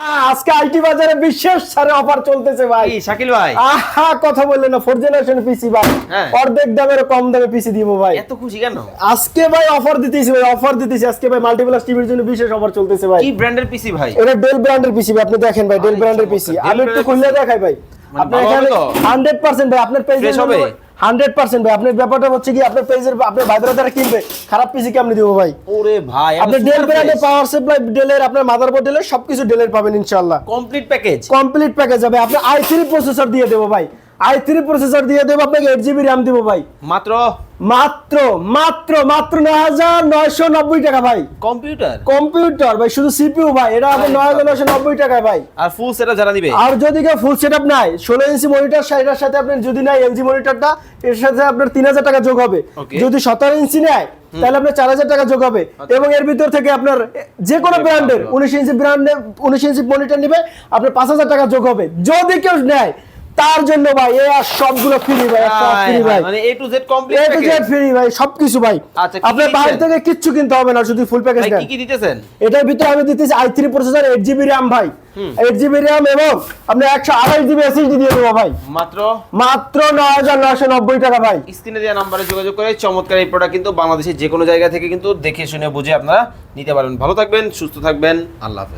আজকে আইটি বাজারে বিশেষ ছাড়ে অফার চলতেছে ভাই। শাকিল ভাই? আহা কথা বললেন না ফোর জেনারেশন পিসি ভাই। হ্যাঁ। অর্ধেক দামের কম দামে পিসি দিব ভাই। এত খুশি কেন? আজকে ভাই অফার দিতেছি ভাই অফার দিতেছি। আজকে ভাই মাল্টিপ্লাস টিভির জন্য বিশেষ অফার চলতেছে ভাই। কি ব্র্যান্ডের পিসি ভাই? এটা ডেল ব্র্যান্ডের পিসি ভাই আপনি দেখেন ভাই ডেল ব্র্যান্ডের পিসি আমি একটু খুলে দেখাই ভাই। মানে আপনার এখানে হবে তো? হান্ড্রেড পার্সেন্ট ভাই আপনার পেজের হবে? হান্ড্রেড পার্সেন্ট ভাই। আপনার ব্যাপারটা হচ্ছে কি আপনার পেজের আপনার ভাইদের দ্বারা কিনবে। খারাপ পিসি কেমনি দিব ভাই? ওরে ভাই আপনি ডেল ব্র্যান্ডের পাওয়ার সাপ্লাই ডেলের আপনার মাদারবোর্ড ডেলের সবকিছু ডেলের পাবেন ইনশাআল্লাহ। কমপ্লিট প্যাকেজ কমপ্লিট প্যাকেজ হবে। আপনি আই থ্রি প্রসেসর দিয়ে দেবো ভাই। আই থ্রি প্রসেসর দিয়ে দেবো আপনাকে এইট জিবি র্যাম দিব ভাই। মাত্র? মাত্র মাত্র মাত্র নয় হাজার নয়শো নব্বই টাকা ভাই। কম্পিউটার? কম্পিউটার ভাই শুধু সিপিইউ ভাই এটা হবে নয় হাজার নয়শো নব্বই টাকায় ভাই। আর ফুল সেটআপ যারা দিবে? আর যদি কেউ ফুল সেট আপ নাই ষোলো ইঞ্চি মনিটর এটার সাথে আপনার যদি নাই এলজি মনিটরটা এর সাথে আপনার তিন হাজার টাকা যোগ হবে। যদি সতেরো ইঞ্চি নেয় তাহলে আপনার চার হাজার টাকা যোগ হবে। এবং এর ভিতর থেকে আপনার যে কোনো ব্র্যান্ডের উনিশ ইঞ্চি ব্র্যান্ডের উনিশ ইঞ্চি মনিটর নিবে আপনার পাঁচ হাজার টাকা যোগ হবে। যদি কেউ নেয় তার জন্য ভাই এ আর সবগুলো ফ্রি ভাই ফ্রি ভাই। মানে A to Z complete A to Z free ভাই সবকিছু ভাই। আচ্ছা, আপনার বাইরে থেকে কিচ্ছু কিনতে হবে না শুধু ফুল প্যাকেজ দেন কি কি দিতেছেন? এটার ভিতরে আমি দিতেছি I three processor eight GB RAM ভাই। এইট জিবি র্যাম এবং আপনি একশো আড়াই জিবি এসএসডি দিয়ে দেবো ভাই। মাত্র? মাত্র নয় হাজার নয়শো নব্বই টাকা ভাই। স্ক্রিনে দেওয়া নাম্বারে যোগাযোগ করে চমৎকার এই প্রোডাক্ট কিন্তু বাংলাদেশের যে কোনো জায়গা থেকে কিন্তু দেখে শুনে বুঝে আপনারা নিতে পারেন। ভালো থাকবেন সুস্থ থাকবেন আল্লাহ হাফেজ।